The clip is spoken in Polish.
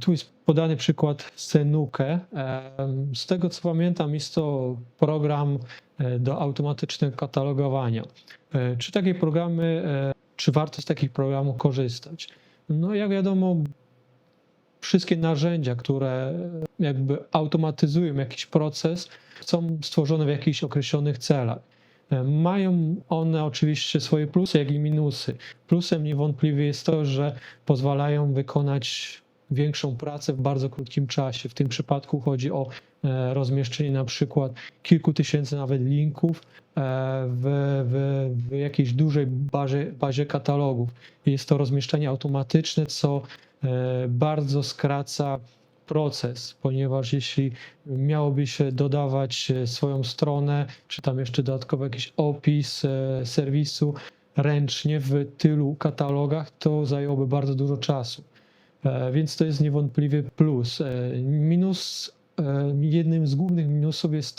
Tu jest podany przykład Senuke. Em, Z tego co pamiętam, jest to program e, do automatycznego katalogowania. E, Czy takie programy, e, czy warto z takich programów korzystać? No, jak wiadomo, wszystkie narzędzia, które jakby automatyzują jakiś proces, są stworzone w jakichś określonych celach. E, Mają one oczywiście swoje plusy, jak i minusy. Plusem niewątpliwie jest to, że pozwalają wykonać większą pracę w bardzo krótkim czasie. W tym przypadku chodzi o e, rozmieszczenie na przykład kilku tysięcy nawet linków e, w, w, w jakiejś dużej bazie, bazie katalogów. Jest to rozmieszczenie automatyczne, co e, bardzo skraca proces, ponieważ jeśli miałoby się dodawać swoją stronę, czy tam jeszcze dodatkowo jakiś opis serwisu ręcznie w tylu katalogach, to zajęłoby bardzo dużo czasu. E, Więc to jest niewątpliwie plus. E, Minus, e, jednym z głównych minusów jest to,